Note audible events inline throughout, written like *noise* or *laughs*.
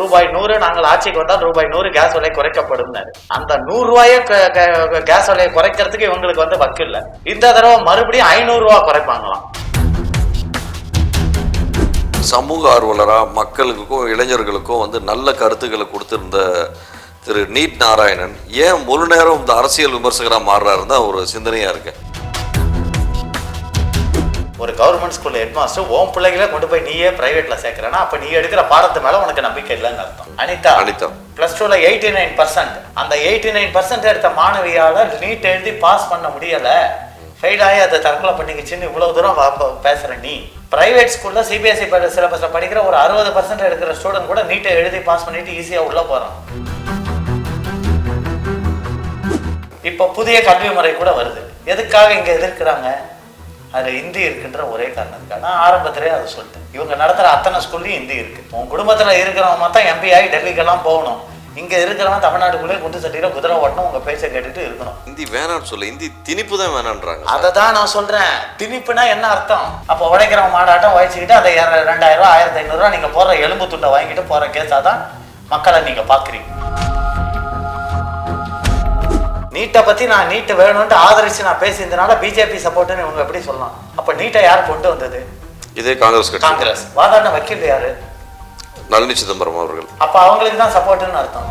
ரூபாய் நூறு நாங்கள் ஆட்சிக்கு வந்தால் ரூபாய் நூறு கேஸ் விலை குறைக்கப்படும் அந்த நூறு ரூபாயை கேஸ் விலையை குறைக்கிறதுக்கு இவங்களுக்கு வந்து வக்கு இல்லை. இந்த தடவை மறுபடியும் ஐநூறு ரூபா குறைப்பாங்களாம். சமூக ஆர்வலராக மக்களுக்கும் இளைஞர்களுக்கும் வந்து நல்ல கருத்துக்களை கொடுத்திருந்த திரு நீட் நாராயணன் ஏன் முழு நேரம் இந்த அரசியல் விமர்சகராக மாறுறாருன்னு தான் ஒரு சிந்தனையாக இருக்குது ஒரு கவர்மெண்ட் ஸ்கூல் ஹெட் மாஸ்டர் உன் பிள்ளைகளே கொண்டு போய் நீயே பிரைவேட்ல சேர்க்கிறேன்னா அப்ப நீ எடுக்கிற பாடத்து மேல உனக்கு நம்பிக்கை இல்லைன்னு அர்த்தம். அனிதா அனிதா. பிளஸ் டூல எயிட்டி நைன் பர்சன்ட் அந்த எயிட்டி நைன் பர்சன்ட் எடுத்த மாணவியால நீட் எழுதி பாஸ் பண்ண முடியல. ஃபெயில் ஆகி அதை தற்கொலை பண்ணிக்கிச்சுன்னு இவ்வளவு தூரம் பேசுற நீ. பிரைவேட் ஸ்கூல்ல சிபிஎஸ்சி சிலபஸ்ல படிக்கிற ஒரு அறுபது பர்சன்ட் எடுக்கிற ஸ்டூடெண்ட் கூட நீட்டை எழுதி பாஸ் பண்ணிட்டு ஈஸியா உள்ள போறான். இப்போ புதிய கல்வி முறை கூட வருது. எதுக்காக இங்க எதிர்க்கிறாங்க? அதுல இந்தி இருக்குன்ற ஒரே காரணத்துக்காக நான் ஆரம்பத்திலே அதை சொல்லிட்டேன். இவங்க நடத்துற அத்தனை ஸ்கூல்லையும் இந்தி இருக்கு. உன் குடும்பத்துல இருக்கிறவங்க மொத்தம் எம்பி ஆகி டெல்லிக்கெல்லாம் போகணும். இங்க இருக்கிறவன் தமிழ்நாட்டுக்குள்ளே குண்டு சட்டியில குதிரை ஓட்டணும் உங்க பேச்சை கேட்டுட்டு இருக்கணும். ஹிந்தி வேணாம்னு சொல்ல. ஹிந்தி திணிப்பு தான் வேணான்றாங்க அதை தான் நான் சொல்றேன். திணிப்புனா என்ன அர்த்தம்? அப்போ உடைக்கிறவன் மாடாட்டம் உழைச்சிக்கிட்டு அதை ரெண்டாயிரம் ரூபாய் ஆயிரத்தி ஐநூறுரூவா நீங்க போடுற எலும்பு துண்டை வாங்கிட்டு போற கேஸாக தான் மக்களை நீங்க பாக்குறீங்க. நீட்டை பத்தி நான் நீட்டு வேணும்னு ஆதரிச்சு நான் பேசியிருந்தனால பிஜேபி சப்போர்ட்னு இவங்க எப்படி சொல்லலாம்? அப்ப நீட்டை யார் கொண்டு வந்தது? இதே காங்கிரஸ் காங்கிரஸ். வாதாடின வக்கீல் யாரு? நளினி சிதம்பரம் அவர்கள். அப்ப அவங்களுக்கு தான் சப்போர்ட்னு அர்த்தம்.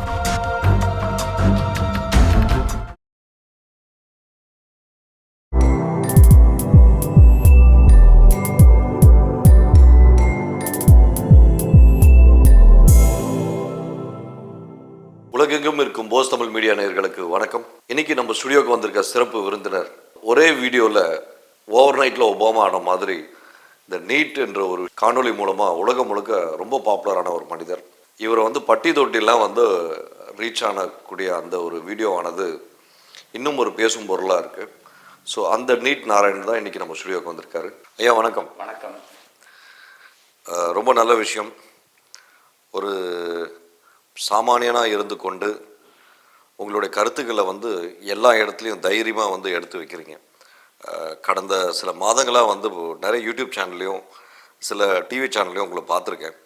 உலகெங்கும் இருக்கும் போஸ் தமிழ் மீடியா நேயர்களுக்கு வணக்கம். இன்னைக்கு நம்ம ஸ்டுடியோக்கு வந்திருக்க சிறப்பு விருந்தினர் ஒரே வீடியோவில் ஓவர் நைட்டில் ஒபாமா ஆன மாதிரி இந்த நீட் என்ற ஒரு காணொளி மூலமாக உலகம் முழுக்க ரொம்ப பாப்புலரான ஒரு மனிதர். இவரை வந்து பட்டி தொட்டிலாம் வந்து ரீச் ஆனக்கூடிய அந்த ஒரு வீடியோவானது இன்னும் ஒரு பேசும் பொருளாக இருக்குது ஸோ அந்த நீட் நாராயணன் தான் இன்னைக்கு நம்ம ஸ்டுடியோக்கு வந்திருக்காரு. ஐயா வணக்கம். வணக்கம். ரொம்ப நல்ல விஷயம். ஒரு சாமானியனாக இருந்து கொண்டு உங்களுடைய கருத்துக்களை வந்து எல்லா இடத்துலையும் தைரியமாக வந்து எடுத்து வைக்கிறீங்க. கடந்த சில மாதங்களாக வந்து நிறைய யூடியூப் சேனல்லையும் சில டிவி சேனல்லையும் உங்களை பார்த்துருக்கேன்.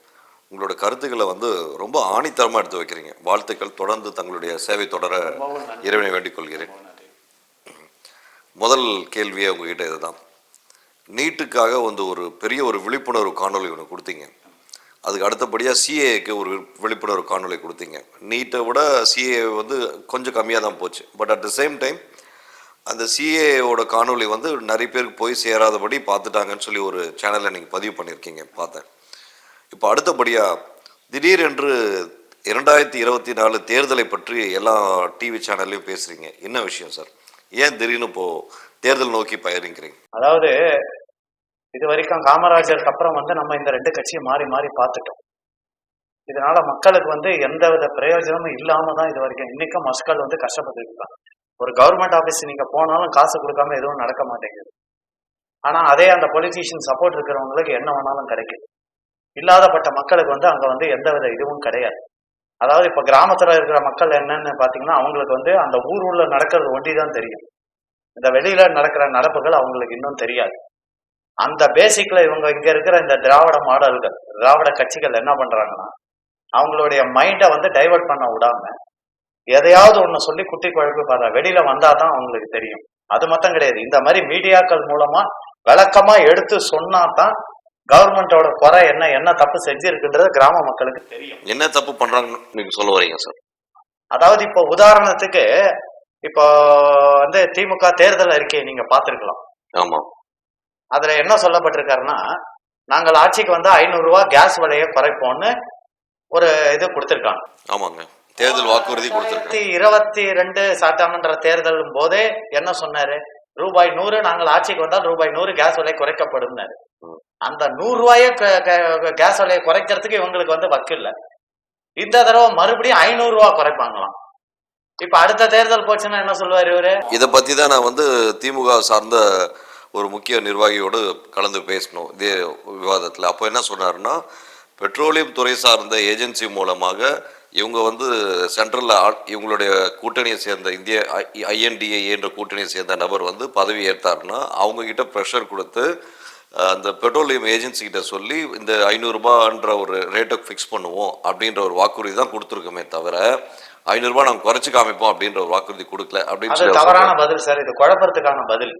உங்களோட கருத்துக்களை வந்து ரொம்ப ஆணித்தரமாக எடுத்து வைக்கிறீங்க. வாழ்த்துக்கள். தொடர்ந்து தங்களுடைய சேவை தொடர இறைவனை வேண்டிக் கொள்கிறேன். முதல் கேள்வியே உங்ககிட்ட இதுதான். நீட்டுக்காக வந்து ஒரு பெரிய ஒரு விழிப்புணர்வு காணொளி ஒன்று கொடுத்தீங்க. அதுக்கு அடுத்தபடியாக சிஏக்கு ஒரு விழிப்புணர்வு காணொளி கொடுத்தீங்க. நீட்டை விட சிஏ வந்து கொஞ்சம் கம்மியாக தான் போச்சு. But at the same time அந்த சிஏவோட காணொளி வந்து நிறைய பேருக்கு போய் சேராதபடி பார்த்துட்டாங்கன்னு சொல்லி ஒரு சேனலில் நீங்கள் பதிவு பண்ணியிருக்கீங்க பார்த்தேன். இப்போ அடுத்தபடியாக திடீரென்று இரண்டாயிரத்தி இருபத்தி நாலு தேர்தலை பற்றி எல்லா டிவி சேனல்லையும் பேசுகிறீங்க என்ன விஷயம் சார் ஏன் திடீர்னு இப்போது தேர்தல் நோக்கி பயணிக்கிறீங்க? அதாவது இது வரைக்கும் காமராஜருக்கு அப்புறம் வந்து நம்ம இந்த ரெண்டு கட்சியை மாறி மாறி பார்த்துட்டோம். இதனால மக்களுக்கு வந்து எந்த வித பிரயோஜனமும் இல்லாம தான் இது வரைக்கும் இன்னைக்கும் மக்கள் வந்து கஷ்டப்பட்டு இருக்காங்க ஒரு கவர்மெண்ட் ஆபீஸ் நீங்க போனாலும் காசு கொடுக்காம எதுவும் நடக்க மாட்டேங்குது. ஆனா அதே அந்த பொலிட்டீஷியன் சப்போர்ட் இருக்கிறவங்களுக்கு என்ன வேணாலும் கிடைக்குது இல்லாதப்பட்ட மக்களுக்கு வந்து அங்க வந்து எந்த வித இதுவும் கிடையாது. அதாவது இப்ப கிராமத்துல இருக்கிற மக்கள் என்னன்னு பாத்தீங்கன்னா அவங்களுக்கு வந்து அந்த ஊர் உள்ள நடக்கிறது ஒண்டி தான் தெரியும். இந்த வெளியில நடக்கிற நடப்புகள் அவங்களுக்கு இன்னும் தெரியாது. அந்த பேசிக்ல இவங்க இங்க இருக்கிற இந்த திராவிட மாடல்கள் திராவிட கட்சிகள் என்ன பண்றாங்கன்னா அவங்களுடைய மைண்டை வந்து டைவர்ட் பண்ண விடாம எதையாவது ஒண்ணு சொல்லி குட்டி குழப்பி பாரு வெளியில வந்தா தான் அவங்களுக்கு தெரியும். அது மட்டும் கிடையாது. இந்த மாதிரி மீடியாக்கள் மூலமா விளக்கமா எடுத்து சொன்னா தான் கவர்மெண்டோட குறை என்ன என்ன தப்பு செஞ்சிருக்குன்றது கிராம மக்களுக்கு தெரியும். என்ன தப்பு பண்ணுறாங்கன்னு நீங்கள் சொல்ல வரீங்க சார்? அதாவது இப்போ உதாரணத்துக்கு இப்போ வந்து திமுக தேர்தல் அறிக்கையை நீங்க பார்த்திருக்கலாம். ஆமாம் அதுல என்ன சொல்லப்பட்டிருக்காருன்னா நாங்கள் ஆட்சிக்கு வந்து ஐநூறு ரூபாய் கேஸ் விலையை குறைப்போம்னு ஒரு இது கொடுத்திருக்காங்க. ஆமாங்க. தேர்தல் வாக்குறுதி ரெண்டாயிரத்தி இருபத்தி ரெண்டு சட்டமன்ற தேர்தல் போதே என்ன சொன்னாரு? ரூபாய் நூறு நாங்கள் ஆட்சிக்கு வந்தால் ரூபாய் நூறு கேஸ் விலை குறைக்கப்படும். அந்த நூறு ரூபாய கேஸ் விலையை குறைக்கிறதுக்கு இவங்களுக்கு வந்து வக்கு இல்ல. இந்த தடவை மறுபடியும் ஐநூறு ரூபாய் குறைப்பாங்களாம். இப்ப அடுத்த தேர்தல் போச்சுன்னா என்ன சொல்லுவாரு இவரு? இதை பற்றி தான் நான் வந்து திமுக சார்ந்த ஒரு முக்கிய நிர்வாகியோடு கலந்து பேசணும் இதே விவாதத்தில். அப்போ என்ன சொன்னாருன்னா பெட்ரோலியம் துறை சார்ந்த ஏஜென்சி மூலமாக இவங்க வந்து சென்ட்ரலில் இவங்களுடைய கூட்டணியை சேர்ந்த இந்திய ஐஎன்டிஏ என்ற கூட்டணியை சேர்ந்த நபர் வந்து பதவி ஏற்றாருன்னா அவங்க கிட்ட ப்ரெஷர் கொடுத்து அந்த பெட்ரோலியம் ஏஜென்சி கிட்ட சொல்லி இந்த ஐநூறுரூபான்ற ஒரு ரேட்டை ஃபிக்ஸ் பண்ணுவோம் அப்படின்ற ஒரு வாக்குறுதி தான் கொடுத்துருக்கோமே தவிர ஐநூறுரூபா நாங்கள் குறைச்சி காமிப்போம் அப்படின்ற ஒரு வாக்குறுதி கொடுக்கல அப்படின்னு சொல்லி தவறான. பதில் சார். இது குழப்பறதுக்கான பதில்.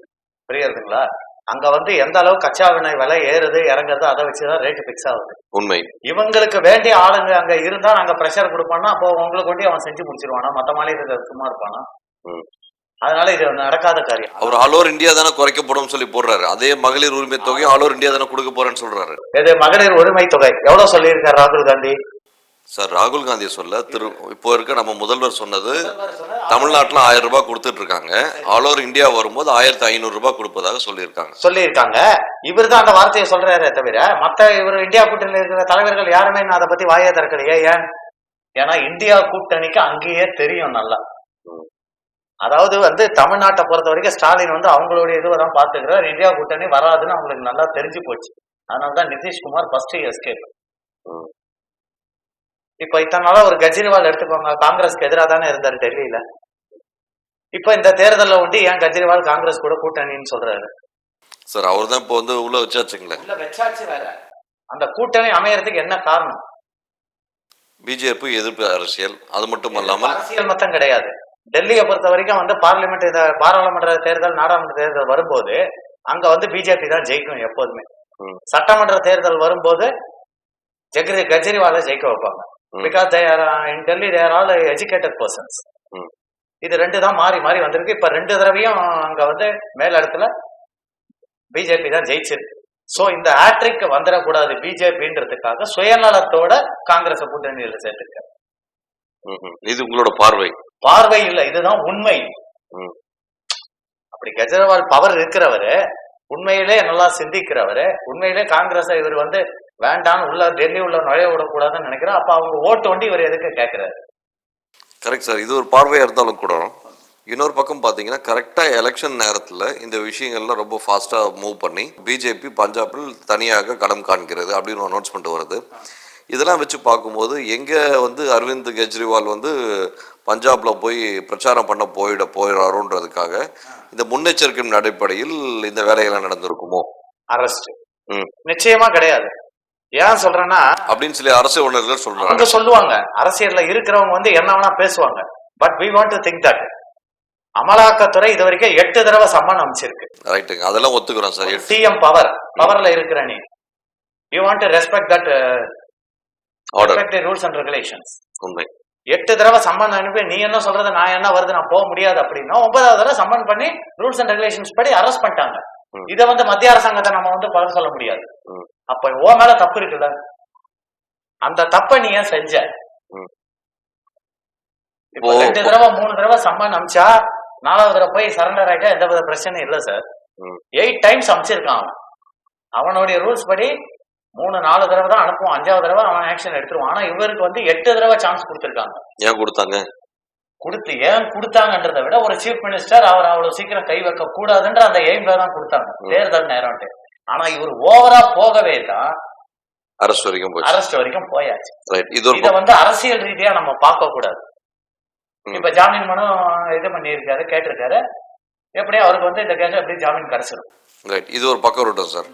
புரியுதுங்களா அங்க வந்து எந்த அளவு கச்சா எண்ணெய் விலை ஏறுது இறங்குறது அதை வச்சுதான் ரேட் பிக்ஸ் ஆகுது. உண்மை. இவங்களுக்கு வேண்டிய ஆளுங்க அங்க இருந்தா நாங்க ப்ரெஷர் கொடுப்போம்னா அப்போ உங்களுக்கு வேண்டி அவன் செஞ்சு முடிச்சிருவானா? மத்த மாநிலத்துல சும்மா இருப்பானா. அதனால இது நடக்காத காரியம். அவர் ஆல் ஓவர் இந்தியா தானே குறைக்கப்படும் சொல்லி போடுறாரு. அதே மகளிர் உரிமை தொகையும் ஆல் ஓவர் இந்தியா தானே கொடுக்க போறேன்னு சொல்றாரு. இது மகளிர் உரிமை தொகை. எவ்வளவு சொல்லியிருக்காரு ராகுல் காந்தி? சார் ராகுல் காந்தி சொல்ல திரு இப்போ இருக்க நம்ம முதல்வர் சொன்னது தமிழ்நாட்டில் ஆயிரம் ரூபாய் கொடுத்துட்டு இருக்காங்க ஆல் ஓவர் இந்தியா வரும்போது ஆயிரத்தி ஐநூறு ரூபாய் கொடுப்பதாக சொல்லியிருக்காங்க. சொல்லியிருக்காங்க. இவர் தான் அந்த வார்த்தையை சொல்றாரே தவிர மத்த இவர் இந்தியா கூட்டணியில் இருக்கிற தலைவர்கள் யாருமே அதை பத்தி வாயே திறக்கலையே ஏன்? ஏன்னா இந்தியா கூட்டணிக்கு அங்கேயே தெரியும் நல்லா. அதாவது வந்து தமிழ்நாட்டை பொறுத்த வரைக்கும் ஸ்டாலின் வந்து அவங்களுடைய இதுவை தான் பார்த்துக்கிறார். இந்தியா கூட்டணி வராதுன்னு அவங்களுக்கு நல்லா தெரிஞ்சு போச்சு. அதனால தான் நிதிஷ்குமார் ஃபர்ஸ்ட் எஸ்கேப். இப்ப இத்தனை நாளா ஒரு கெஜ்ரிவால் எடுத்துக்கோங்க காங்கிரஸ்க்கு எதிராக தானே இருந்தார் டெல்லியில. இப்ப இந்த தேர்தல்ல வந்து ஏன் கெஜ்ரிவால் காங்கிரஸ் கூட கூட்டணின்னு சொல்றாரு? சார் அவர் தான் இப்போ வந்து உள்ள வச்சாச்சுங்களேன். உள்ள வச்சாச்சு வேற. அந்த கூட்டணி அமையறதுக்கு என்ன காரணம்? பிஜேபி எதிர்ப்பு அரசியல் அது மட்டும் அல்லாமல் அரசியல் மொத்தம் கிடையாது. டெல்லியை பொறுத்த வரைக்கும் வந்து பார்லிமெண்ட் பாராளுமன்ற தேர்தல் நாடாளுமன்ற தேர்தல் வரும்போது அங்க வந்து பிஜேபி தான் ஜெயிக்கும் எப்போதுமே. சட்டமன்ற தேர்தல் வரும்போது ஜெகரி கெஜ்ரிவாலை ஜெயிக்க வைப்பாங்க. Because there in Delhi there all educated persons. இது ரெண்டு தான் மாறி மாறி வந்திருக்கு. இப்ப ரெண்டு தடவையும் அங்க வந்து மேல் இடத்துல பிஜேபி தான் ஜெயிச்சிருக்கு. சோ இந்த ஆட்ரிக் வந்துடக்கூடாது பிஜேபின்றதுக்காக சுயநலத்தோட காங்கிரஸ் கூட்டணியில சேர்த்துக்க. இது உங்களோட பார்வை. பார்வை இல்ல இதுதான் உண்மை. அப்படி கெஜ்ரிவால் பவர் இருக்கிறவரு உண்மையிலே நல்லா சிந்திக்கிறவரு உண்மையிலே காங்கிரஸ் இவர் வந்து வேண்டாம் உள்ள டெல்லி உள்ள நுழைய விடக்கூடாதுன்னு நினைக்கிறேன். அப்ப அவங்க ஓட்டு வண்டி இவர் எதுக்கு கேட்கிறாரு? கரெக்ட் சார் இது ஒரு பார்வையாக இருந்தாலும் கூட இன்னொரு பக்கம் பார்த்தீங்கன்னா கரெக்டாக எலெக்ஷன் நேரத்தில் இந்த விஷயங்கள்லாம் ரொம்ப ஃபாஸ்ட்டாக மூவ் பண்ணி பிஜேபி பஞ்சாபில் தனியாக களம் காண்கிறது அப்படின்னு அனௌன்ஸ்மெண்ட் வருது. இதெல்லாம் வச்சு பார்க்கும்போது எங்கே வந்து அரவிந்த் கெஜ்ரிவால் வந்து பஞ்சாப்ல போய் பிரச்சாரம் பண்ண போயிட போயிடாரோன்றதுக்காக இந்த முன்னெச்சரிக்கை அடிப்படையில் இந்த வேலையெல்லாம் நடந்திருக்குமோ? அரெஸ்ட். நிச்சயமா கிடையாது. ஏன் சொல்றேன்னா அப்படின்னு சொல்லி அரசு உணர்வுகள் சொல்றாங்க. அவங்க சொல்லுவாங்க அரசியல்ல இருக்கிறவங்க வந்து என்ன வேணா பேசுவாங்க. But we want to think that அமலாக்கத்துறை இது வரைக்கும் எட்டு தடவை சம்மன் அமைச்சிருக்கு ரைட்டுங்க அதெல்லாம் ஒத்துக்கிறோம் சார். எட்டு. சிஎம் பவர் பவர்ல இருக்கிற நீ. You want to respect that respect rules and regulations உண்மை. எட்டு தடவை சம்மன் அனுப்பி நீ என்ன சொல்றது நான் என்ன வருது நான் போக முடியாது அப்படின்னா ஒன்பதாவது தடவை சம்மன் பண்ணி ரூல்ஸ் அண்ட் ரெகுலேஷன்ஸ் படி அரெஸ்ட் பண்ணிட்டாங்க. இதை வந்து மத்திய அரசாங்கத்தை நம்ம வந்து பதில் சொல்ல முடியாது. அப்ப ஓ மேல தப்பு இருக்குல்ல? அந்த தப்பை நீ ஏன் செஞ்ச. இப்போ. ரெண்டு தடவை மூணு தடவை சம்மன் அமிச்சா நாலாவது தடவை போய் சரண்டர் ஆயிட்டா எந்த வித பிரச்சனையும் இல்லை சார். எயிட் டைம்ஸ் அமிச்சிருக்கான் அவன். அவனுடைய ரூல்ஸ் படி மூணு நாலு தடவை தான் அனுப்புவான். அஞ்சாவது தடவை அவன் ஆக்ஷன் எடுத்துருவான். ஆனா இவருக்கு வந்து எட்டு தடவை சான்ஸ் கொடுத்துருக்காங்க. ஏன் கொடுத்தாங்க? கொடுத்து ஏன் கொடுத்தாங்கன்றதை விட ஒரு சீஃப் மினிஸ்டர் அவர் அவ்வளவு சீக்கிரம் கை வைக்க கூடாதுன்ற அந்த எய்ம்ல தான் கொடுத்தாங்க. தேர்தல் நேரம்ட்டு. ஆனா இவர் ஓவரா போகவே தான் அரசு வரைக்கும் அரெஸ்ட் வரைக்கும் போயாச்சு. இது வந்து அரசியல் ரீதியா நம்ம பார்க்க கூடாது. இப்ப ஜாமீன் மனு இது பண்ணியிருக்காரு கேட்டிருக்காரு. எப்படியும் அவருக்கு வந்து இந்த கேஸ் எப்படி ஜாமீன் கிடைச்சிடும் ரைட் இது ஒரு பக்கம் இருக்கட்டும் சார்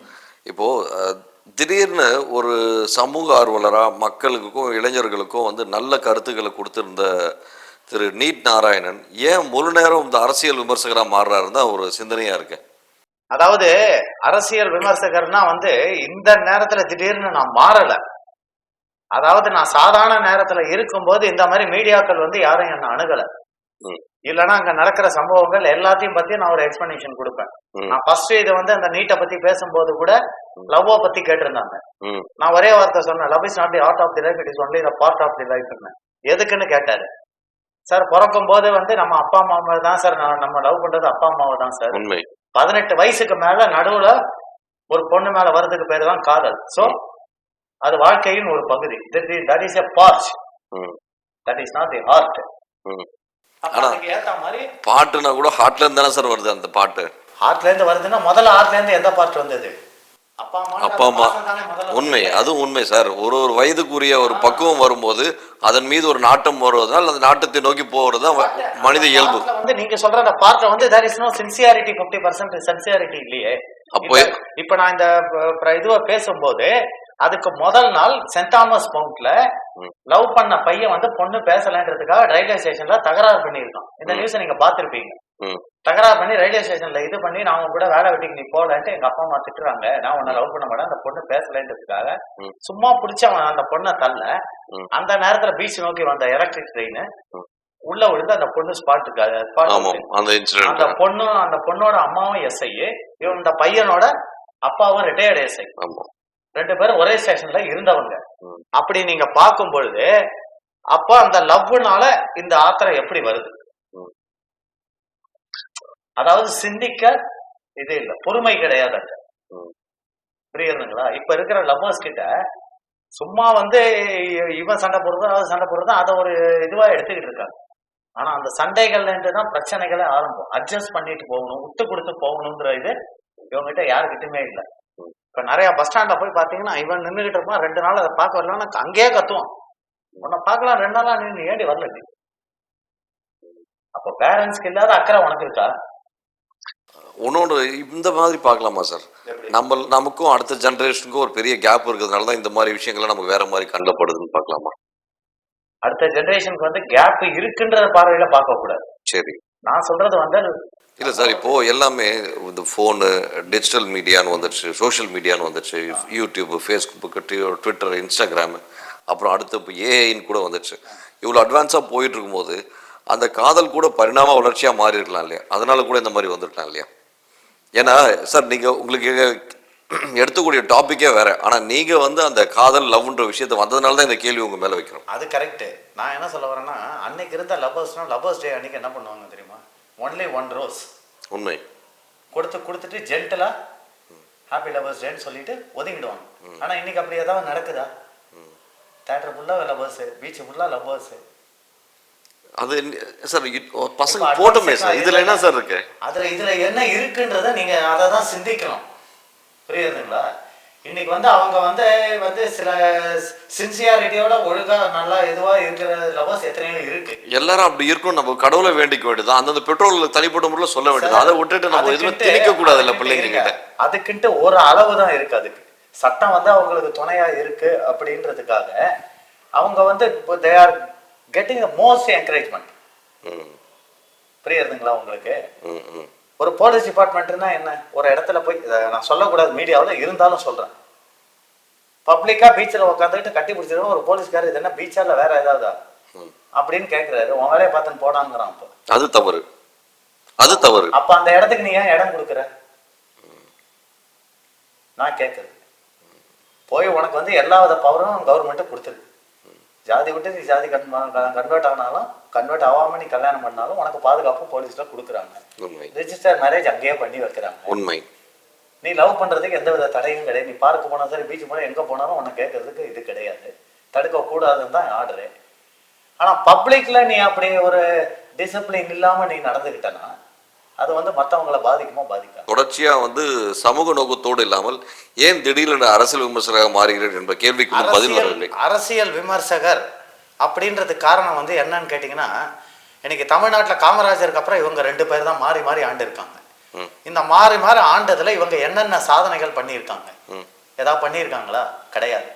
இப்போ திடீர்னு ஒரு சமூக ஆர்வலரா மக்களுக்கும் இளைஞர்களுக்கும் வந்து நல்ல கருத்துக்களை கொடுத்திருந்த திரு நீட் நாராயணன் ஏன் முழு நேரம் இந்த அரசியல் விமர்சகரா மாறுறாருன்னு தான் ஒரு சிந்தனையா இருக்கு. அதாவது அரசியல் விமர்சகர்னா வந்து இந்த நேரத்துல திடீர்னு நான் மாறல. அதாவது நான் சாதாரண நேரத்துல இருக்கும்போது இந்த மாதிரி மீடியாக்கள் வந்து யாரும் என்ன அணுகல. இல்லைன்னா அங்க நடக்கிற சம்பவங்கள் எல்லாத்தையும் பத்தி நான் ஒரு எக்ஸ்பிளனேஷன் கொடுப்பேன். நான் ஃபர்ஸ்ட் இதை வந்து அந்த நீட்டை பத்தி பேசும்போது கூட லவ்வ பத்தி கேட்டிருந்தாங்க. நான் ஒரே வார்த்தை சொன்னேன் love is not the art of the life it is only the part of the life எதுக்குன்னு கேட்டாரு. சார் பிறக்கும் போது வந்து நம்ம அப்பா அம்மாவை தான் சார் நான் நம்ம லவ் பண்றது அப்பா அம்மாவை தான் சார். உண்மை. பதினெட்டு வயசுக்கு மேல நடுவுல ஒரு பொண்ணு மேல வர்றதுக்கு பேர் தான் காதல். சோ அது வாழ்க்கையின் ஒரு பகுதி. That is a part. That is not the heart பாட்டுனா கூட ஹார்ட்ல இருந்து தானே சார் வருது அந்த பாட்டு? ஹார்ட்ல இருந்து வருதுன்னா முதல்ல ஹார்ட்ல இருந்து எந்த பார்ட் வந்தது? அப்பா அம்மா. உண்மை அது உண்மை சார் ஒரு ஒரு வயதுக்குரிய ஒரு பக்குவம் வரும்போது அதன் மீது ஒரு நாட்டம் வருவதால் அந்த நாட்டத்தை நோக்கி போகிறது தான் மனித இயல்பு? வந்து நீங்க சொல்ற அந்த பார்ட்ட வந்து there is no sincerity fifty percent sincerity இல்லையே. அப்போ இப்ப- நான் இந்த இதுவ பேசும்போது அதுக்கு முதல் நாள் சென்ட் தாமஸ் மவுண்ட்ல ம். லவ் பண்ண பையன் வந்து பொண்ணு பேசலன்றதுக்காக ரயில்வே ஸ்டேஷன்ல தகராறு பண்ணியிருக்கான். இந்த. நியூஸ் நீங்க பாத்திருப்பீங்க. தகராறு பண்ணி ரயில்வே ஸ்டேஷன்ல இது பண்ணி நான் உன் கூட வேலை வெட்டிக்கு நீ போலன்ட்டு எங்க அப்பா அம்மா திட்டுறாங்க நான் உன்னை லவ் பண்ண மாட்டேன் அந்த பொண்ணு பேசலன்றதுக்காக. சும்மா பிடிச்சவன் அந்த பொண்ணை தள்ள. அந்த நேரத்துல பீச் நோக்கி வந்த எலக்ட்ரிக் ட்ரெயின். உள்ள விழுந்து அந்த பொண்ணு ஸ்பாட்டுக்கு அந்த பொண்ணும் அந்த பொண்ணோட அம்மாவும் எஸ்ஐ இவன் இந்த பையனோட அப்பாவும் ரிட்டையர்டு எஸ்ஐ ரெண்டு பேரும் ஒரே ஸ்டேஷன்ல இருந்தவங்க. அப்படி நீங்க பார்க்கும் பொழுது அப்ப அந்த லவ்னால இந்த ஆத்திரம் எப்படி வருது. அதாவது சிந்திக்க இது இல்ல பொறுமை கிடையாது அங்க. ம். புரியுதுங்களா? இப்ப இருக்கிற லவ்வர்ஸ் கிட்ட சும்மா வந்து இவன் சண்டை போடுறதோ அவன் சண்டை போடுறதோ அதை ஒரு இதுவா எடுத்துக்கிட்டு இருக்காங்க. ஆனா அந்த சண்டைகள்ல தான் பிரச்சனைகளே ஆரம்பம். அட்ஜஸ்ட் பண்ணிட்டு போகணும் விட்டு கொடுத்து போகணுங்கிற இது இவங்ககிட்ட யாருக்கிட்டுமே இல்லை. இப்ப நிறைய பஸ் ஸ்டாண்ட்ல போய் பாத்தீங்கன்னா இவன் நின்றுகிட்டு இருப்பான் ரெண்டு நாள் அதை பார்க்க வரலன்னா அங்கேயே கத்துவான். உன்னை பார்க்கலாம் ரெண்டு நாளா நீ ஏண்டி வரல அப்ப பேரண்ட்ஸ்க்கு இல்லாத அக்கறை உனக்கு இருக்கா? இன்னொன்று இந்த மாதிரி பார்க்கலாமா சார் நம்ம நமக்கும் அடுத்த ஜெனரேஷனுக்கும் ஒரு பெரிய கேப் இருக்கிறதுனால தான் இந்த மாதிரி விஷயங்கள்லாம் நமக்கு வேற மாதிரி கண்டப்படுதுன்னு பார்க்கலாமா? அடுத்த ஜெனரேஷனுக்கு வந்து கேப் இருக்குன்ற பார்வையில பார்க்க கூடாது சரி. நான் சொல்றது வந்து இல்லை சார் இப்போ எல்லாமே இந்த ஃபோனு டிஜிட்டல் மீடியான்னு வந்துடுச்சு சோஷியல் மீடியான்னு வந்துடுச்சு யூடியூப் ஃபேஸ்புக் ட்விட்டர் இன்ஸ்டாகிராம் அப்புறம் அடுத்து இப்போ ஏஐன்னு கூட வந்துடுச்சு இவ்வளோ அட்வான்ஸாக போயிட்டு இருக்கும்போது அந்த காதல் கூட பரிணாம வளர்ச்சியாக மாறி இருக்கலாம் இல்லையா? அதனால கூட இந்த மாதிரி வந்துருக்கலாம் இல்லையா? ஏன்னா சார் நீங்கள் உங்களுக்கு எடுத்துக்கூடிய டாப்பிக்கே வேற. ஆனால் நீங்கள் வந்து அந்த காதல் லவ்ன்ற விஷயத்தை வந்ததுனால தான் இந்த கேள்வி உங்கள் மேலே வைக்கிறோம். அது கரெக்ட் நான் என்ன சொல்ல வரேன்னா அன்னைக்கு இருந்த லவ்வர்ஸ்னா லவ்வர்ஸ் டே அன்னைக்கு என்ன பண்ணுவாங்க தெரியுமா? ஒன்லி ஒன் ரோஸ் உண்மை. கொடுத்து கொடுத்துட்டு ஜென்டலா ஹாப்பி லவ்வர்ஸ் டேன்னு சொல்லிட்டு ஒதுங்கிடுவாங்க. ஆனா இன்னைக்கு அப்படி ஏதாவது நடக்குதா? தேட்டர் ஃபுல்லா லவ்வர்ஸ் பீச் ஃபுல்லா லவ்வர்ஸ் அது சார் பசங்க போட்டோமே சார் இதில் என்ன சார் இருக்கு? அதுல இதுல என்ன இருக்குன்றத நீங்க அதை தான் சிந்திக்கணும். புரியுதுங்களா? இன்னைக்கு வந்து அவங்க வந்து வந்து சில சின்சியாரிட்டியோட ஒழுங்கா நல்லா இதுவா இருக்கிற லவ்வர்ஸ் எத்தனையோ இருக்கு. எல்லாரும் அப்படி இருக்கும் நம்ம கடவுளை வேண்டிக்க வேண்டியது அந்தந்த பெட்ரோல் தனிப்பட்ட முறையில் சொல்ல வேண்டியது அதை விட்டுட்டு நம்ம எதுவுமே திணிக்க கூடாது இல்ல பிள்ளைங்க. கிட்ட அதுக்குன்ட்டு ஒரு அளவு தான் இருக்கு அதுக்கு. சட்டம் வந்து அவங்களுக்கு துணையா இருக்கு அப்படின்றதுக்காக அவங்க வந்து they are getting the most encouragement புரியுதுங்களா உங்களுக்கு. ஒரு போலீஸ் டிபார்ட்மெண்ட்னா என்ன? ஒரு இடத்துல போய் நான் சொல்லக்கூடாது மீடியாவில் இருந்தாலும் சொல்றேன். பப்ளிக்கா பீச்சில் உட்காந்துக்கிட்டு கட்டி பிடிச்சிருக்கோம் ஒரு போலீஸ்காரர் இது என்ன பீச்சா இல்லை வேற ஏதாவதா. அப்படின்னு கேட்குறாரு உன் வேலையை பார்த்துன்னு போடாங்கிறான் அப்போ. அது தவறு. அது தவறு. அப்ப அந்த இடத்துக்கு நீ ஏன் இடம் கொடுக்குற? நான் கேட்கறது போய் உனக்கு வந்து எல்லா வித பவரும் கவர்மெண்ட் கொடுத்துருக்கு ஜாதி விட்டு நீ ஜாதி கன்வெர்ட் ஆனாலும் கன்வெர்ட் ஆகாம நீ கல்யாணம் பண்ணாலும் உனக்கு பாதுகாப்பு போலீஸ்ல கொடுக்குறாங்க. ரிஜிஸ்டர் மேரேஜ் அங்கேயே பண்ணி வைக்கிறாங்க. உண்மை. நீ லவ் பண்றதுக்கு எந்த வித தடையும் கிடையாது. நீ பார்க்க போனா சரி பீச் போனா எங்க போனாலும் உன்னை கேட்கறதுக்கு இது கிடையாது. தடுக்க கூடாதுன்னு தான் ஆர்டரு ஆனா பப்ளிக்ல நீ அப்படி ஒரு டிசிப்ளின் இல்லாம நீ நடந்துக்கிட்டனா அது வந்து மத்தவங்கள பாதிக்குமோ பாதிக்காது? தொடர்ச்சியா வந்து சமூக நோக்கத்தோடு இல்லாமல் ஏன் திடீரென அரசியல் விமர்சகராக மாறுகிறேன் என்ற கேள்விக்கு பதில் அரசியல் வரவில்லை அரசியல் விமர்சகர் அப்படின்றதுக்கு காரணம் வந்து என்னன்னு கேட்டிங்கன்னா இன்னைக்கு தமிழ்நாட்டில் காமராஜருக்கு அப்புறம் இவங்க ரெண்டு பேர் தான் மாறி மாறி ஆண்டு இருக்காங்க. ம். இந்த மாறி மாறி ஆண்டதுல இவங்க என்னென்ன சாதனைகள் பண்ணியிருக்காங்க. ஏதாவது பண்ணியிருக்காங்களா? கிடையாது.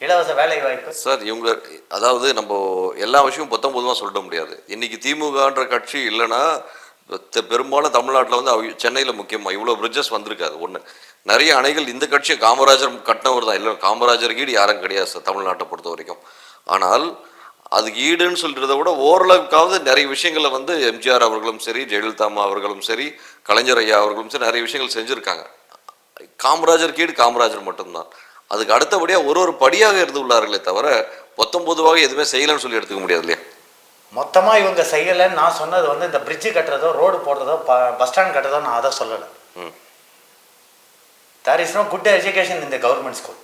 இலவச வேலை வாய்ப்பு. சார் இவங்க அதாவது நம்ம எல்லா விஷயமும் பொத்தம் பொதுவாக சொல்லிட முடியாது. இன்னைக்கு திமுகன்ற கட்சி இல்லைன்னா பெரும்பாலும் தமிழ்நாட்டில் வந்து சென்னையில் முக்கியமாக இவ்வளோ பிரிட்ஜஸ் வந்திருக்காது. ஒன்று நிறைய அணைகள் இந்த கட்சியை காமராஜர் கட்டினவர் தான். இல்லை காமராஜர் ஈடு யாரும் கிடையாது சார் தமிழ்நாட்டை பொறுத்த வரைக்கும். ஆனால் அது ஈடுன்னு சொல்கிறத விட ஓரளவுக்காவது நிறைய விஷயங்களை வந்து எம்ஜிஆர் அவர்களும் சரி ஜெயலலிதா அம்மா அவர்களும் சரி கலைஞர் ஐயா அவர்களும் சரி நிறைய விஷயங்கள் செஞ்சுருக்காங்க. காமராஜர் கீடு காமராஜர் மட்டும்தான். அதுக்கு அடுத்தபடியாக ஒரு ஒரு படியாக இருந்து உள்ளார்களே தவிர பொத்தம் பொதுவாக எதுவுமே செய்யலைன்னு சொல்லி எடுத்துக்க முடியாது இல்லையா? மொத்தமா இவங்க செய்யலைன்னு நான் சொன்னது வந்து இந்த பிரிட்ஜு கட்டுறதோ ரோடு போடுறதோ பஸ் ஸ்டாண்ட் கட்டுறதோ நான் அதை சொல்லலை. There is no good education இந்த கவர்மெண்ட் ஸ்கூல்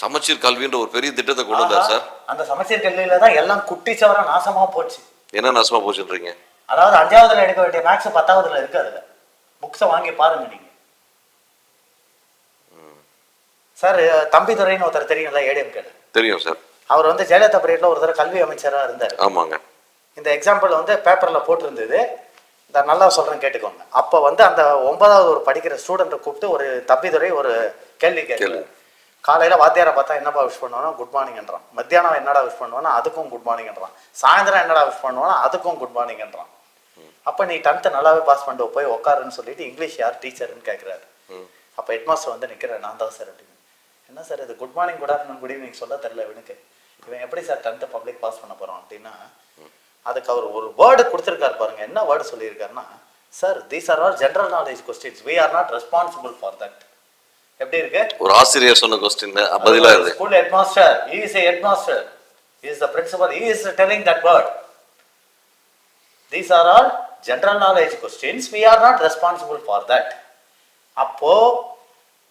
சமச்சீர் கல்வின்ற ஒரு பெரிய திட்டத்தை கொண்டு வந்தார் சார். அந்த சமச்சீர் கல்வியில தான் எல்லாம் குட்டிச்சவரா நாசமா போச்சு. என்ன நாசமா போச்சுன்றீங்க? அதாவது அஞ்சாவதுல எடுக்க வேண்டிய மேக்ஸ் பத்தாவதுல இருக்கு அதுல. புக்ஸை வாங்கி பாருங்க நீங்க. சார் தம்பி துரைன்னு ஒருத்தர் தெரியும்ல ஏடிஎம் கேடு தெரியும் சார் அவர் வந்து ஜெயலலிதா பீரியட்ல ஒரு தடவை கல்வி அமைச்சரா இருந்தார். ஆமாங்க. இந்த எக்ஸாம்பிள் வந்து பேப்பர்ல போட்டிருந்தது. இந்த நல்லா சொல்றேன் கேட்டுக்கோங்க. அப்ப வந்து அந்த ஒன்பதாவது ஒரு படிக்கிற ஸ்டூடெண்ட்டை கூப்பிட்டு ஒரு தம்பிதுரை ஒரு கேள்வி கேள்வி. காலையில வாத்தியாரை பார்த்தா என்னப்பா விஷ் பண்ணுவானா குட் மார்னிங்ன்றான் மத்தியானம் என்னடா விஷ் பண்ணுவானா அதுக்கும் குட் மார்னிங்ன்றான் சாயந்தரம் என்னடா விஷ் பண்ணுவானா அதுக்கும் குட் மார்னிங்ன்றான் அப்ப நீ டென்த்து நல்லாவே பாஸ் பண்ணிட்டு போய் உட்காருன்னு சொல்லிட்டு இங்கிலீஷ் யார்? டீச்சர்னு கேட்குறாரு. அப்ப ஹெட்மாஸ்டர் வந்து நிக்கிறேன் நான் தான் சார் அப்படின்னு. என்ன சார் இது? Good morning good afternoon good evening சொல்ல தெரியல இவனுக்கு இவன் எப்படி சார் டென்த்து பப்ளிக் பாஸ் பண்ண போறான்? அப்படின்னா அதுக்கு அவர் ஒரு வேர்டு கொடுத்துருக்காரு பாருங்க. என்ன வேர்டு சொல்லியிருக்காருன்னா sir these are all general knowledge questions we are not responsible for that எப்படி இருக்கு? ஒரு ஆசிரியர் சொன்ன கொஸ்டின் பதிலா இது. School headmaster he is a headmaster. He is the principal. He is telling that word. These are all general knowledge questions. We are not responsible for that. அப்போ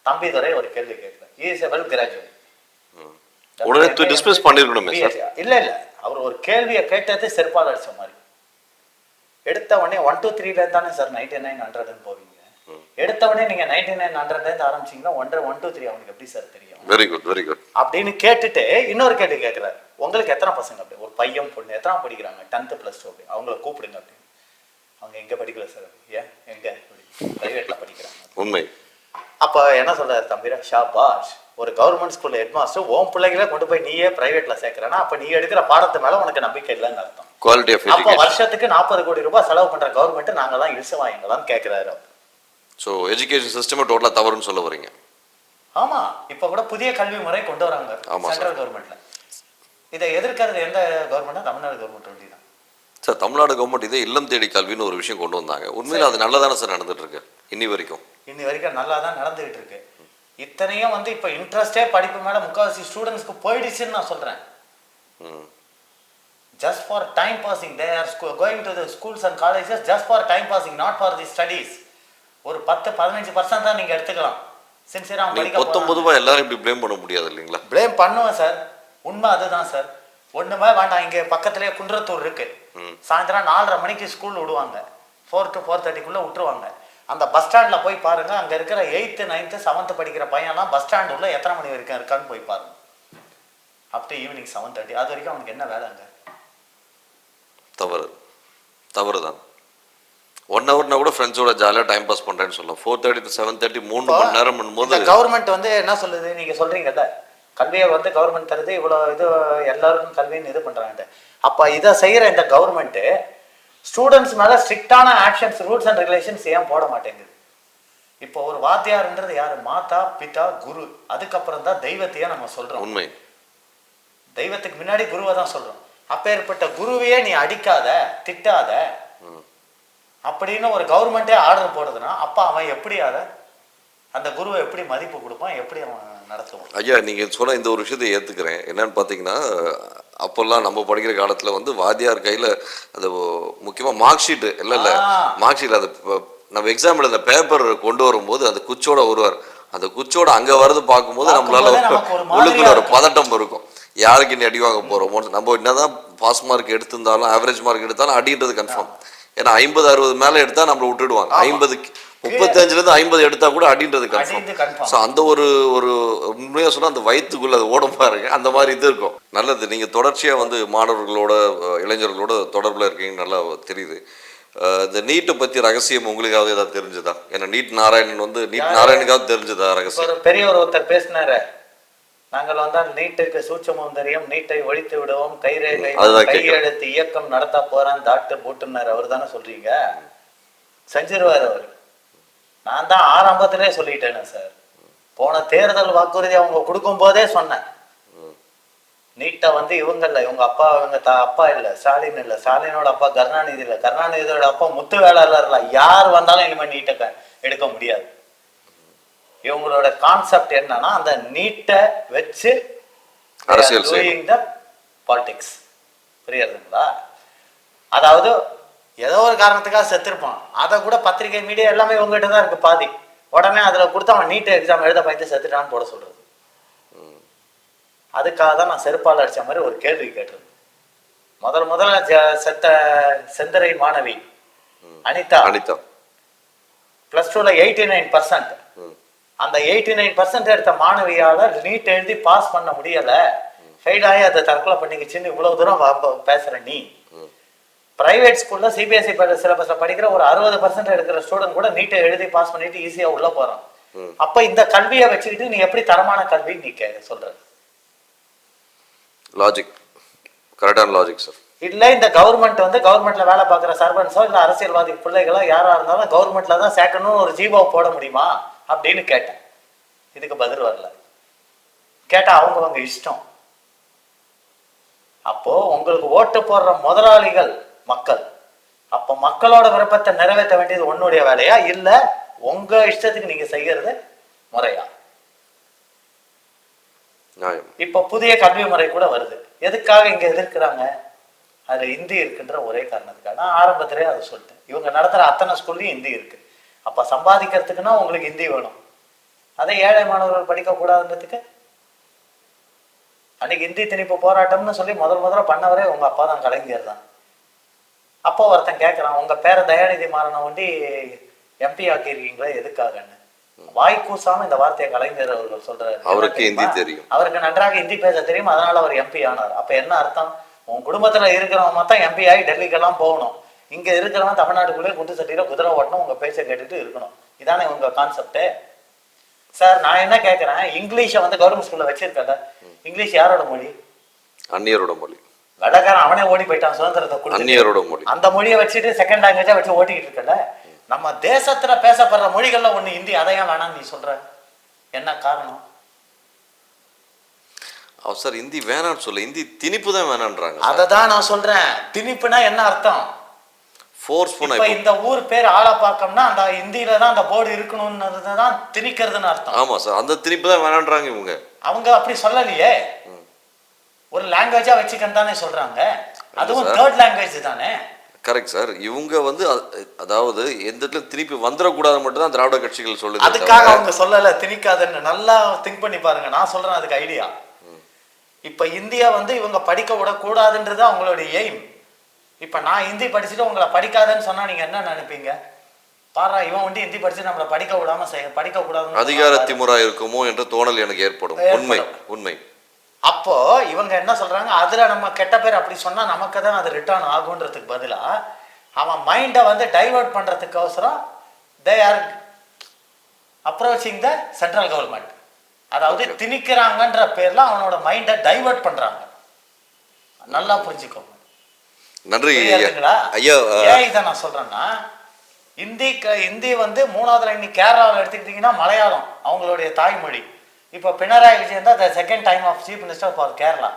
தம்பிதுரை ஒரு கேள்வி he is a well graduate. உடனே dismiss பண்ணிருக்கணுமே sir இல்ல இல்ல. அவர் ஒரு கேள்வியை கேட்டது செருப்பால் அடிச்ச மாதிரி. எடுத்த உடனே ஒன் டூ த்ரீல தானே சார் நைன்டி நைன் ஹண்ட்ரட்னு போவீங்க. எடுத்த உடனே நீங்க நைன்டி நைன் ஹண்ட்ரட்ல இருந்து ஆரம்பிச்சீங்கன்னா ஒன்றரை ஒன் டூ த்ரீ அவனுக்கு எப்படி சார் தெரியும்? வெரி குட் வெரி குட் அப்படின்னு கேட்டுட்டு இன்னொரு கேள்வி கேட்கிறாரு உங்களுக்கு எத்தனை பசங்க? அப்படி. ஒரு பையன் பொண்ணு எத்தனை படிக்கிறாங்க? டென்த்து ப்ளஸ் டூ அப்படி. அவங்கள கூப்பிடுங்க அப்படின்னு அவங்க எங்க படிக்கல சார் ஏன்? எங்க? பிரைவேட்ல படிக்கிறாங்க. உண்மை. அப்ப என்ன சொல்றாரு தம்பிரா ஷாபாஷ் ஒரு கவர்மெண்ட் ஸ்கூல்ல ஹெட்மாஸ்டர் உன் பிள்ளைகளை கொண்டு போய் நீயே பிரைவேட்ல சேர்க்கறனா அப்ப நீ எடுக்கிற பாடத்து மேல உனக்கு நம்பிக்கை இல்லைன்னு அர்த்தம். குவாலிட்டி ஆஃப் அப்ப வருஷத்துக்கு நாற்பது கோடி ரூபாய் செலவு பண்ற கவர்மெண்ட் நாங்க தான் இழுச வாங்கிங்களான்னு கேட்கிறாரு. ஸோ எஜுகேஷன் சிஸ்டமே டோட்டலாக தவறுன்னு சொல்ல வரீங்க. ஆமா இப்ப கூட புதிய கல்வி முறை கொண்டு வராங்க. சென்ட்ரல் கவர்மெண்ட்ல இதை எதிர்க்கிறது எந்த கவர்மெண்ட் தமிழ்நாடு கவர்மெண்ட் ஒண்டி தான். சார் தமிழ்நாடு கவர்மெண்ட் இதே இல்லம் தேடி கல்வின்னு ஒரு விஷயம் கொண்டு வந்தாங்க. உண்மையில அது நல்லதானே சார் நடந்துட்டு இருக்கு? இன்னி வரைக்கும். இன்னி வரைக்கும் நல்லா தான் நடந்துகிட்டு இருக்கு இத்தனையும் வந்து இப்ப இன்ட்ரெஸ்டே படிப்பு மேல முக்காவாசி ஸ்டூடெண்ட்ஸ்க்கு போயிடுச்சுன்னு நான் சொல்றேன். ம். Just for time passing they are sco- going to the schools and colleges just for time passing not for the studies. ஒரு பத்து பதினஞ்சு பர்சன்ட் தான் நீங்க எடுத்துக்கலாம். சின்சியரா நீங்க படிக்க பத்தொன்பது ரூபாய் எல்லாரும் இப்படி ப்ளேம் பண்ண முடியாது இல்லைங்களா? ப்ளேம் பண்ணுவேன் சார் உண்மை அதுதான் சார் ஒண்ணுமே வேண்டாம். இங்க பக்கத்துலயே குன்றத்தூர் இருக்கு. ம். சாயந்தரம் நாலரை மணிக்கு ஸ்கூல் விடுவாங்க. ஃபோர் டு ஃபோர் தேர்ட்டிக்குள்ள விட்டுருவாங்க. அந்த பஸ் ஸ்டாண்ட்ல போய் பாருங்க அங்க இருக்கிற எயித்து நைன்த்து செவன்த் படிக்கிற பையன்லாம் பஸ் ஸ்டாண்ட் உள்ள எத்தனை மணி வரைக்கும் இருக்கான்னு போய் பாருங்க. Up to evening seven thirty அது வரைக்கும் அவனுக்கு என்ன வேலை அங்க? தவறு. தவறு தான் ஒன் ஹவர்னா கூட ஃப்ரெண்ட்ஸோட ஜாலியாக டைம் பாஸ் பண்ணுறேன்னு சொல்லலாம் four thirty to seven thirty மூணு மணி நேரம் பண்ணும்போது கவர்மெண்ட் வந்து என்ன சொல்லுது? நீங்க சொல்றீங்கல்ல? கல்வியை வந்து கவர்மெண்ட் தருது இவ்வளவு இது எல்லாருக்கும் கல்வின்னு இது பண்றாங்க அப்ப இதை செய்யற இந்த கவர்மெண்ட் ஸ்டூடெண்ட்ஸ் மேல ஸ்ட்ரிக்டான ஆக்ஷன்ஸ் ரூல்ஸ் அண்ட் ரெகுலேஷன்ஸ் ஏன் போட மாட்டேங்குது? இப்போ ஒரு வாத்தியார்ன்றது யாரு? மாதா பிதா குரு. அதுக்கப்புறம் தான் தெய்வத்தையே நம்ம சொல்றோம். உண்மை. தெய்வத்துக்கு முன்னாடி குருவை தான் சொல்றோம். அப்பேற்பட்ட குருவையே நீ அடிக்காத திட்டாத. அப்படின்னு ஒரு கவர்மெண்ட்டே ஆர்டர் போடுதுன்னா அப்ப அவன் எப்படி அதை அந்த குருவை எப்படி மதிப்பு கொடுப்பான்? எப்படி அவன் நடத்துவான்? ஐயா நீங்கள் சொன்ன இந்த ஒரு விஷயத்தை ஏற்றுக்கிறேன் என்னன்னு பார்த்தீங்கன்னா அப்போல்லாம் நம்ம படிக்கிற காலத்தில் வந்து வாத்தியார் கையில் அது முக்கியமாக மார்க் ஷீட்டு இல்லை இல்லை. மார்க் ஷீட் அது நம்ம எக்ஸாம் எழுத பேப்பர் கொண்டு வரும்போது அந்த குச்சோட வருவார். அந்த குச்சோட அங்கே வரது பார்க்கும்போது நம்மளால *laughs* உள்ளுக்குள்ள ஒரு. பதட்டம் இருக்கும். யாருக்கு நீ அடி வாங்க போகிறோமோ நம்ம என்னதான் பாஸ் மார்க் எடுத்திருந்தாலும் ஆவரேஜ் மார்க் எடுத்தாலும் அடின்றது கன்ஃபார்ம் ஏன்னா ஐம்பது அறுபது மேலே எடுத்தா நம்மளை விட்டுடுவாங்க. ஐம்பதுக்கு முப்பத்தஞ்சுலேருந்து ஐம்பது எடுத்தா கூட அடின்றது கன்ஃபார்ம். ஸோ அந்த ஒரு ஒரு உண்மையாக சொன்னால் அந்த வயிற்றுக்குள்ள அது ஓடும் பாருங்க. அந்த மாதிரி இது இருக்கும். நல்லது. நீங்கள் தொடர்ச்சியாக வந்து மாணவர்களோட இளைஞர்களோட தொடர்பில் இருக்கீங்க நல்லா தெரியுது. இந்த நீட்டை பற்றி ரகசியம் உங்களுக்காவது ஏதாவது தெரிஞ்சதா? ஏன்னா நீட் நாராயணன் வந்து நீட் நாராயணுக்காவது தெரிஞ்சதா ரகசியம்? பெரியவர் ஒருத்தர் பேசினாரு. நாங்கள் வந்தால் நீட்டுக்கு சூட்சமும் தெரியும் நீட்டை ஒழித்து விடுவோம் கைரேகை. கையெழுத்து இயக்கம் நடத்த போறேன் டாக்டர் போட்டுனார் அவர் தானே சொல்றீங்க? செஞ்சிருவார் அவர். நான் தான் ஆரம்பத்திலே சொல்லிட்டேனே சார். போன தேர்தல் வாக்குறுதி அவங்க கொடுக்கும் போதே சொன்னேன். நீட்டை வந்து இவங்க இல்ல இவங்க அப்பா இவங்க த அப்பா இல்ல ஸ்டாலின் இல்ல ஸ்டாலினோட அப்பா கருணாநிதி இல்ல. கருணாநிதியோட அப்பா முத்து வேளாளர் இல்ல. யார் வந்தாலும் இனிமே நீட்டை எடுக்க முடியாது. இவங்களோட கான்செப்ட் என்னன்னா அந்த நீட்டை வச்சு அரசியல் பாலிடிக்ஸ் புரியுதுங்களா? அதாவது ஏதோ ஒரு காரணத்துக்காக செத்துருப்பான். அதை கூட பத்திரிகை மீடியா எல்லாமே உங்ககிட்ட தான் இருக்கு பாதி. உடனே அதுல கொடுத்து அவன் நீட் எக்ஸாம் எழுத பயந்து செத்துட்டான்னு போட சொல்றது. அதுக்காக தான் நான் செருப்பால் அடிச்ச மாதிரி ஒரு கேள்வி கேட்டிருந்தேன் முதல் முதல்ல செத்த செந்தரை மாணவி அனிதா. அனிதா. பிளஸ் டூல எயிட்டி நைன் பர்சன்ட். அந்த எயிட்டி நைன் பர்சன்ட் எடுத்த மாணவியால நீட் எழுதி பாஸ் பண்ண முடியல. ஃபெயில் ஆகி அதை தற்கொலை பண்ணிக்கிச்சுன்னு இவ்வளவு தூரம் பேசுற நீ. பிரைவேட் ஸ்கூல்ல சிபிஎஸ்சி சிலபஸ்ல படிக்கிற ஒரு அறுபது பர்சன்ட் எடுக்கிற ஸ்டூடெண்ட் கூட நீட்டை எழுதி பாஸ் பண்ணிட்டு ஈஸியா உள்ள போறான். ம். அப்ப இந்த கல்வியை வச்சுக்கிட்டு நீ எப்படி தரமான கல்வி நீ கே சொல்ற? லாஜிக் கரெக்டான லாஜிக் சார் இல்ல இந்த கவர்மெண்ட் வந்து கவர்மெண்ட்ல வேலை பார்க்குற சர்வன்ஸோ இல்ல அரசியல்வாதி பிள்ளைகளோ யாரா இருந்தாலும் கவர்மெண்ட்ல தான் சேர்க்கணும்னு ஒரு ஜீவோ போட முடியுமா? அப்படின்னு கேட்டேன். இதுக்கு பதில் வரல. கேட்டா அவங்கவங்க இஷ்டம். அப்போ உங்களுக்கு ஓட்டு போடுற முதலாளிகள் மக்கள். அப்போ மக்களோட விருப்பத்தை நிறைவேற்ற வேண்டியது உன்னுடைய வேலையா? இல்ல உங்க இஷ்டத்துக்கு நீங்க செய்யறது முறையா? இப்ப புதிய கல்வி முறை கூட வருது. எதுக்காக இங்க எதிர்க்கிறாங்க? அதுல இந்தி இருக்குன்ற ஒரே காரணத்துக்காக. நான் ஆரம்பத்திலே அதை சொல்லிட்டேன். இவங்க நடத்துற அத்தனை ஸ்கூல்லையும் இந்தி இருக்கு. அப்ப சம்பாதிக்கிறதுக்குன்னா உங்களுக்கு ஹிந்தி வேணும். அதை ஏழை மாணவர்கள் படிக்க கூடாதுன்றதுக்கு அன்னைக்கு இந்தி திணிப்பு போராட்டம்னு சொல்லி முதல் முதல்ல பண்ணவரே உங்க அப்பா தான் கலைஞர் தான். அப்போ ஒருத்தன் கேட்கறான் உங்க பேர தயாநிதி மாறனை வண்டி எம்பி ஆக்கியிருக்கீங்களே எதுக்காகன்னு? வாய் கூசாம இந்த வார்த்தையை கலைஞர் அவர்கள் சொல்றாரு. அவருக்கு ஹிந்தி தெரியுமா? தெரியும். அவருக்கு நன்றாக ஹிந்தி பேச தெரியும் அதனால அவர் எம்பி ஆனார். அப்ப என்ன அர்த்தம்? உன் குடும்பத்துல இருக்கிறவன் மொத்தம் எம்பி ஆகி டெல்லிக்கெல்லாம் போகணும். இங்க இருக்கிறவன் தமிழ்நாட்டுக்குள்ளே குண்டு சட்டியில குதிரை ஓட்டணும் உங்க பேச்சை கேட்டுட்டு இருக்கணும். இதானே உங்க கான்செப்ட் சார் நான் என்ன கேட்கறேன் இங்கிலீஷை வந்து கவர்மெண்ட் ஸ்கூல்ல வச்சிருக்கல இங்கிலீஷ் யாரோட மொழி? அந்நியரோட மொழி. வெள்ளக்காரன் அவனே ஓடி போயிட்டான் சுதந்திரத்தை கொடுத்து அந்நியரோட மொழி. அந்த மொழியை வச்சுட்டு செகண்ட் லாங்குவேஜா வச்சு ஓட்டிக்கிட்டு இருக்கல. நம்ம தேசத்துல பேசப்படுற மொழிகள்ல ஒண்ணு ஹிந்தி அதையும் வேணாம்னு நீ சொல்ற? என்ன காரணம்? அவர் சார் ஹிந்தி வேணாம்னு சொல்ல ஹிந்தி திணிப்பு தான் வேணான்றாங்க அதை தான் நான் சொல்றேன். திணிப்புனா என்ன அர்த்தம்? ஃபோர்ஸ் பண்ண இந்த ஊர் பேர் ஆலப்பாக்கம்னா அந்த இந்தியில தான் அந்த போர்டு இருக்கணும்ன்றது தான் திணிக்கிறதுன்னு அர்த்தம். ஆமா சார் அந்த திணிப்பு தான் வேணான்றாங்க இவங்க. அவங்க அப்படி சொல்லலையே. ஒரு லாங்குவேஜா வச்சுக்கன்னு தானே சொல்றாங்க. அதுவும். தேர்ட் லாங்குவேஜ் தானே? Correct sir. இவங்க வந்து அதாவது எந்த இடத்துல திருப்பி வந்துடக்கூடாது மட்டும் தான் திராவிட கட்சிகள் சொல்லுது அதுக்காக அவங்க சொல்லல திணிக்காதுன்னு. நல்லா திங்க் பண்ணி பாருங்க. நான் சொல்றேன் அதுக்கு ஐடியா இப்ப இந்தியா வந்து இவங்க படிக்க விடக்கூடாதுன்றது அவங்களுடைய எய்ம் இப்ப நான் ஹிந்தி படிச்சுட்டு உங்களை படிக்காதன்னு சொன்னா நீங்க என்ன நினைப்பீங்க? பாரா இவன் வந்து ஹிந்தி படிச்சு நம்மளை படிக்க விடாம செய்ய படிக்க கூடாதுன்னு அதிகார. திமுறா இருக்குமோ என்ற தோணல் எனக்கு ஏற்படும். உண்மை உண்மை. அப்போ இவங்க என்ன சொல்றாங்க? அதுல நம்ம கெட்ட பேர் அப்படி சொன்னா நமக்கு தான் அது ரிட்டர்ன் ஆகுன்றதுக்கு பதிலா அவன் மைண்டை வந்து டைவர்ட் பண்றதுக்கு அவசரம் they are approaching the central government அதாவது. திணிக்கிறாங்கன்ற பேர்ல அவனோட மைண்டை டைவர்ட் பண்றாங்க. நல்லா புரிஞ்சுக்கோங்க. நன்றி ஐயா. ஏன் இதை நான் சொல்றேன்னா இந்தி இந்தி வந்து மூணாவதுல இன்னைக்கு கேரளாவில் எடுத்துக்கிட்டிங்கன்னா மலையாளம் அவங்களுடைய தாய்மொழி. இப்போ பினராயி விஜயன் தான் the second time of chief minister for Kerala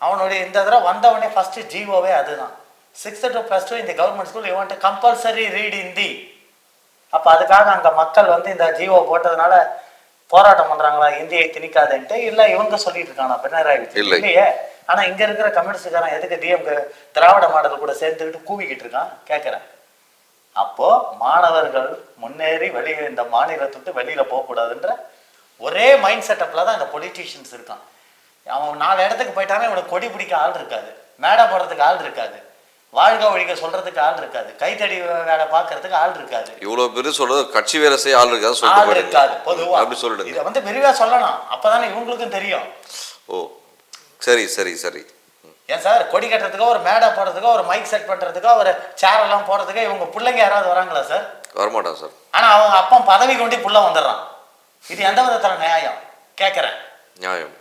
அவனுடைய இந்த தடவை வந்தவொடனே ஃபர்ஸ்ட் ஜீவோவே அதுதான். சிக்ஸ்த் டு ப்ளஸ் டூ இந்த கவர்மெண்ட் ஸ்கூல் இவன் கம்பல்சரி ரீட் ஹிந்தி அப்போ அதுக்காக அங்கே மக்கள் வந்து இந்த ஜீவோ போட்டதுனால போராட்டம் பண்றாங்களா? இந்தியை திணிக்காதுன்ட்டு இல்ல இவங்க சொல்லிட்டு இருக்கானா பினராயி விஜயன் இல்லை. இல்லையே. ஆனா இங்க இருக்கிற கம்யூனிஸ்டுக்காரன் எதுக்கு டிஎம்கே திராவிட மாடல் கூட சேர்ந்துக்கிட்டு கூவிக்கிட்டு இருக்கான்? கேட்கறேன் அப்போ மாணவர்கள் முன்னேறி வெளியே இந்த மாநிலத்தை விட்டு வெளியில போகக்கூடாதுன்ற ஒரே மைண்ட் செட்டப்ல தான் இந்த பொலிட்டீஷியன்ஸ் இருக்கான். அவன் நாலு இடத்துக்கு போயிட்டானே இவனுக்கு கொடி பிடிக்க ஆள் இருக்காது. மேடை போடுறதுக்கு ஆள் இருக்காது. வாழ்க ஒழிக்க சொல்றதுக்கு ஆள் இருக்காது. கைத்தடி வேலை பார்க்கறதுக்கு ஆள் இருக்காது. இவ்வளவு பேர் சொல்றது கட்சி வேலை செய்ய ஆள் இருக்காது ஆள் இருக்காது போயிடுங்க. பொதுவா. அப்படி சொல்லிடுங்க. இதை வந்து விரிவா சொல்லணும். அப்பதானே இவங்களுக்கும் தெரியும். ஓ சரி சரி சரி. ஏன் சார்? கொடி கட்டுறதுக்கோ ஒரு மேடை போடுறதுக்கோ ஒரு மைக் செட் பண்றதுக்கோ ஒரு சேர் எல்லாம் போடுறதுக்கோ இவங்க பிள்ளைங்க யாராவது வராங்களா சார்? வரமாட்டான் சார். ஆனா அவங்க அப்பன் பதவி கொண்டு புள்ள வந்துடுறான். இது எந்த விதத்துல நியாயம்? கேட்கறேன் நியாயம்.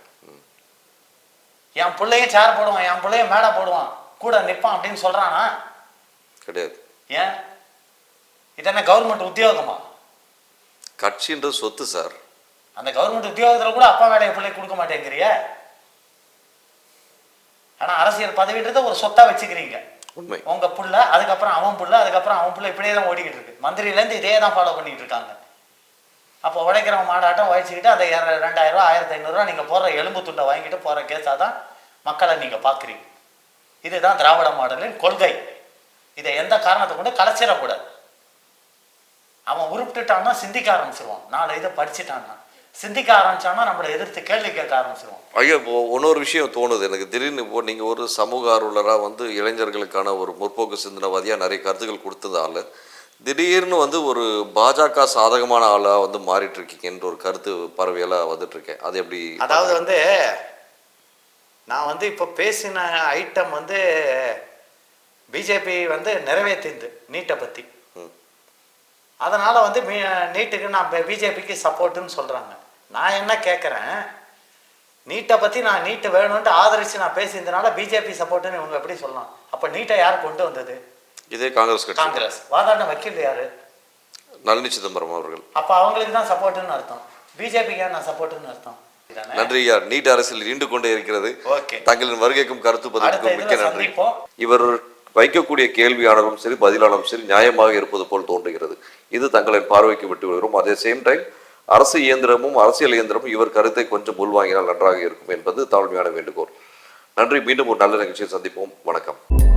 என் பிள்ளையும் சேர் போடுவான் என் பிள்ளையும் மேடை போடுவான் கூட நிப்பான் அப்படின்னு சொல்றானா? கிடையாது. ஏன்? இது என்ன கவர்மெண்ட் உத்தியோகமா? கட்சின்றது சொத்து சார் அந்த கவர்மெண்ட் உத்தியோகத்துல கூட அப்பா வேலையை பிள்ளை கொடுக்க மாட்டேங்கிறிய? ஆனா அரசியல் பதவின்றத ஒரு சொத்தா வச்சுக்கிறீங்க. உண்மை. உங்க புள்ள அதுக்கப்புறம் அவன் புள்ள அதுக்கப்புறம் அவன் புள்ள இப்படியே தான் ஓடிக்கிட்டு இருக்கு. மந்திரியிலேருந்து இதே தான் ஃபாலோ பண்ணிட்டு இருக்காங்க. அப்போ உழைக்கிறவன் மாடாட்டம் உழைச்சிக்கிட்டு அந்த ரெண்டாயிரம் ரூபா ஆயிரத்தி ஐநூறுரூவா நீங்கள் போடுற எலும்பு துண்டை வாங்கிட்டு போகிற கேஸாக தான் மக்களை நீங்கள் பார்க்குறீங்க இதுதான் திராவிட மாடலின் கொள்கை. இதை எந்த காரணத்தை கொண்டு கலைச்சிடக்கூடாது. அவன் உருப்பிட்டுட்டான்னா சிந்திக்க ஆரம்பிச்சிருவான். நாலு இதை படிச்சுட்டான்னா சிந்திக்க ஆரம்பிச்சான்னா நம்மளை எதிர்த்து கேள்வி கேட்க ஆரம்பிச்சிருவோம் ஐயா இப்போ இன்னொரு விஷயம் தோணுது. எனக்கு திடீர்னு இப்போ நீங்கள் ஒரு சமூக ஆர்வலராக வந்து இளைஞர்களுக்கான ஒரு முற்போக்கு சிந்தனவாதியாக நிறைய கருத்துக்கள் கொடுத்ததால திடீர்னு வந்து ஒரு பாஜக சாதகமான ஆளாக வந்து மாறிட்டு இருக்கீங்கன்ற ஒரு கருத்து பரவியெல்லாம் வந்துட்டு இருக்கேன் அது எப்படி அதாவது வந்து நான் வந்து இப்போ பேசின ஐட்டம் வந்து பிஜேபி வந்து நிறைவேற்றிந்து நீட்டை பற்றி. அதனால வந்து மீ- நீட்டுக்கு நான் பிஜேபிக்கு சப்போர்ட்டுன்னு சொல்றாங்க. நான் என்ன கேட்குறேன் நீட்டை பத்தி நான் நீட்டு வேணும்ட்டு ஆதரிச்சு நான் பேசியிருந்தனால பிஜேபி சப்போர்ட்டுன்னு இவங்க எப்படி சொல்லலாம்? அப்ப நீட்டை யார் கொண்டு வந்தது? இதே காங்கிரஸ் கட்சி. காங்கிரஸ். வாதாடின வக்கீல் யாரு? நளினி சிதம்பரம் அவர்கள். அப்ப அவங்களுக்கு தான் சப்போர்ட்டுன்னு அர்த்தம். பிஜேபிக்கு நான் சப்போர்ட்டுன்னு அர்த்தம்? நன்றி ஐயா. நீட் அரசியல் நீண்டு கொண்டே இருக்கிறது. தங்களின் வருகைக்கும் கருத்து அடுத்த பதிவுக்கும் மிக்க நன்றி. இவர் வைக்கக்கூடிய கேள்வியாளரும் சரி பதிலாளரும் சரி நியாயமாக இருப்பது போல் தோன்றுகிறது. இது தங்களின் பார்வைக்கு விட்டு விடுகிறோம். அதே சேம் டைம் அரசு இயந்திரமும் அரசியல் இயந்திரமும் இவர் கருத்தை கொஞ்சம் உள்வாங்கினால் நன்றாக இருக்கும் என்பது தாழ்மையான வேண்டுகோள். நன்றி. மீண்டும் ஒரு நல்ல நிகழ்ச்சியை சந்திப்போம். வணக்கம்.